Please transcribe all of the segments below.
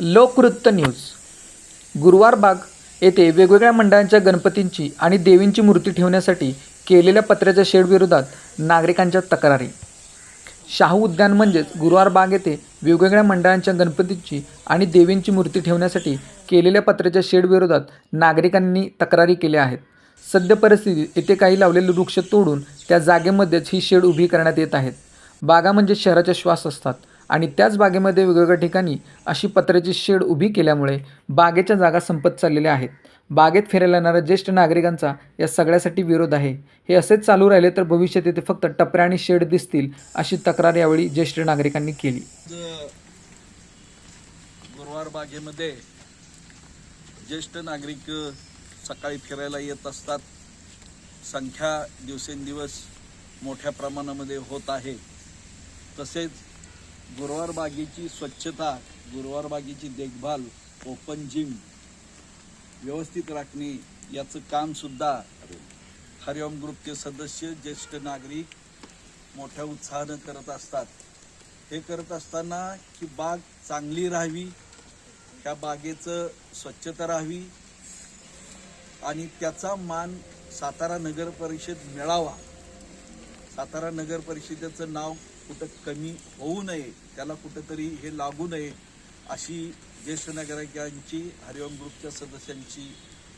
लोकवृत्त news. गुरुवार बाग येथे वेगवेगळ्या मंडळांच्या गणपतींची आणि देवींची मूर्ती ठेवण्यासाठी केलेल्या पत्र्याच्या शेडविरोधात नागरिकांच्या तक्रारी. शाहू उद्यान म्हणजेच गुरुवार बाग येथे वेगवेगळ्या मंडळांच्या गणपतींची आणि देवींची मूर्ती ठेवण्यासाठी केलेल्या पत्र्याच्या शेडविरोधात नागरिकांनी तक्रारी केल्या आहेत. सद्य परिस्थितीत येथे काही लावलेले वृक्ष तोडून त्या जागेमध्येच ही शेड उभी करण्यात येत आहेत. बागा म्हणजे शहराचे श्वास असतात. आणि त्याच बागेमध्ये वेगवेगळ्या ठिकाणी अशी पत्र्याची शेड उभी केल्यामुळे बागेच्या जागा संपत चाललेल्या आहेत. बागेत फिरायला येणाऱ्या ज्येष्ठ नागरिकांचा या सगळ्यासाठी विरोध आहे. हे असेच चालू राहिले तर भविष्यात येथे फक्त टपऱ्या आणि शेड दिसतील अशी तक्रार यावेळी ज्येष्ठ नागरिकांनी केली. गुरुवार बागेमध्ये ज्येष्ठ नागरिक सकाळी फिरायला येत असतात. संख्या दिवसेंदिवस मोठ्या प्रमाणामध्ये होत आहे. तसेच गुरुवार बागेची स्वच्छता गुरुवार बागेची देखभाल ओपन जिम व्यवस्थित राखणे याचं कामसुद्धा हरिओम ग्रुपचे सदस्य ज्येष्ठ नागरिक मोठ्या उत्साहानं करत असतात. हे करत असताना की बाग चांगली राहावी त्या बागेचं स्वच्छता राहावी आणि त्याचा मान सातारा नगर परिषद मिळावा. सातारा नगर परिषदेचं नाव कुठं कमी होऊ नये त्याला कुठंतरी हे लागू नये अशी ज्येष्ठ नागरिकांची हरिओम ग्रुपच्या सदस्यांची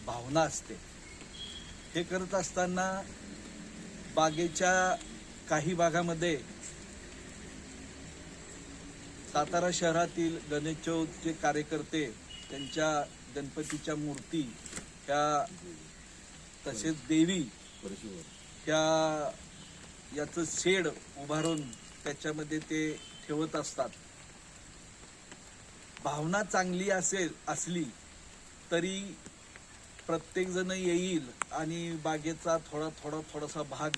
भावना असते. हे करत असताना बागेच्या काही भागामध्ये सातारा शहरातील गणेश चौथचे कार्यकर्ते त्यांच्या गणपतीच्या मूर्ती ह्या तसेच देवी त्या याचं शेड उभारून त्याच्यामध्ये ते ठेवत असतात. भावना चांगली असेल असली तरी प्रत्येकजण येईल आणि बागेचा थोडा थोडा थोडासा भाग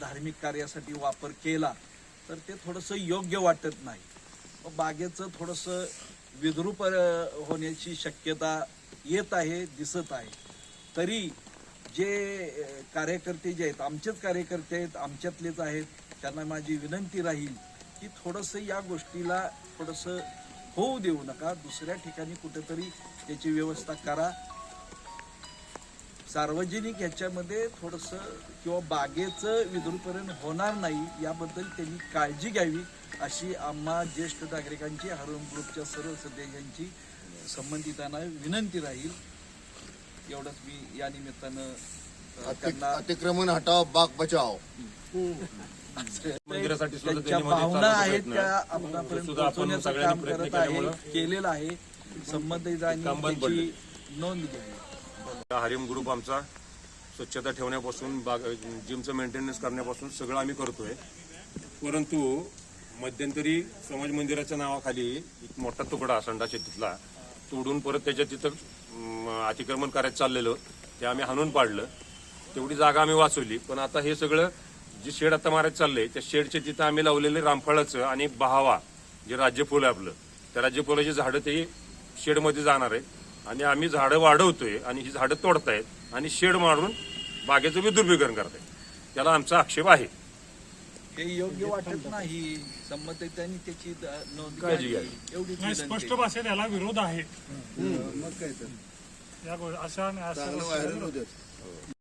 धार्मिक कार्यासाठी वापर केला तर ते थोडंसं योग्य वाटत नाही. बागेचं थोडंसं विद्रूप होण्याची शक्यता येत आहे दिसत आहे. तरी जे कार्यकर्ते जे आहेत आमचेच कार्यकर्ते आहेत आमच्यातलेच आहेत त्यांना माझी विनंती राहील की थोडंसं या गोष्टीला थोडंसं होऊ देऊ नका. दुसऱ्या ठिकाणी कुठेतरी त्याची व्यवस्था करा. सार्वजनिक ह्याच्यामध्ये थोडंसं किंवा बागेचं विद्रुपरण होणार नाही याबद्दल त्यांनी काळजी घ्यावी अशी आम्हा ज्येष्ठ नागरिकांची हरून ग्रुपच्या सर्व सदस्यांची संबंधितांना विनंती राहील. एवढंच मी या निमित्तानं त्यांना अतिक्रमण हटाव बाग बचाव. मंदिरासाठी सुद्धा त्यांच्या त्यांनी मध्ये भावना चालवतो आहेत प्रयत्न. त्या आपणापर्यंत सुद्धा आपण पोहोचवण्याचं सगळ्यांनी काम प्रयत्न करत आहे केल्यामुळं केलेलं आहे. संबंधितांनी काम बंद त्याची नोंद घ्यावी हा हरिम ग्रुप आमचा स्वच्छता ठेवण्यापासून बाग जिमचं मेंटेनन्स करण्यापासून सगळं आम्ही करतोय. परंतु मध्यंतरी समाज मंदिराच्या नावाखाली एक मोठा तुकडा संडा शेतीतला तोडून परत त्याच्या तिथं अतिक्रमण करायचं चाललेलं ते आम्ही हाणून पाडलं. तेवढी जागा आम्ही वाचवली. पण आता हे सगळं जे शेड आता मारायचं चाललंय त्या शेडचे तिथं आम्ही लावलेले रामफळाचं आणि बहावा जे राज्यफुल आहे आपलं. त्या राज्यफुलाची झाडं ते शेडमध्ये जाणार आहे आणि आम्ही झाडं वाढवतोय आणि ही झाडं तोडतायत आणि शेड मारून बागेचं विद्रुपीकरण करतायत. त्याला आमचा आक्षेप आहे. हे योग्य वाटत नाही. संबंधितांनी त्याची द- नोंद काळजी घ्यावी. घ्यावी. एवढीच नाही विनंती. स्पष्ट भाषेत याला विरोध आहे. मग काय तर. या गो- अशा अशा चांगलं गोष्टी- व्हायरल होते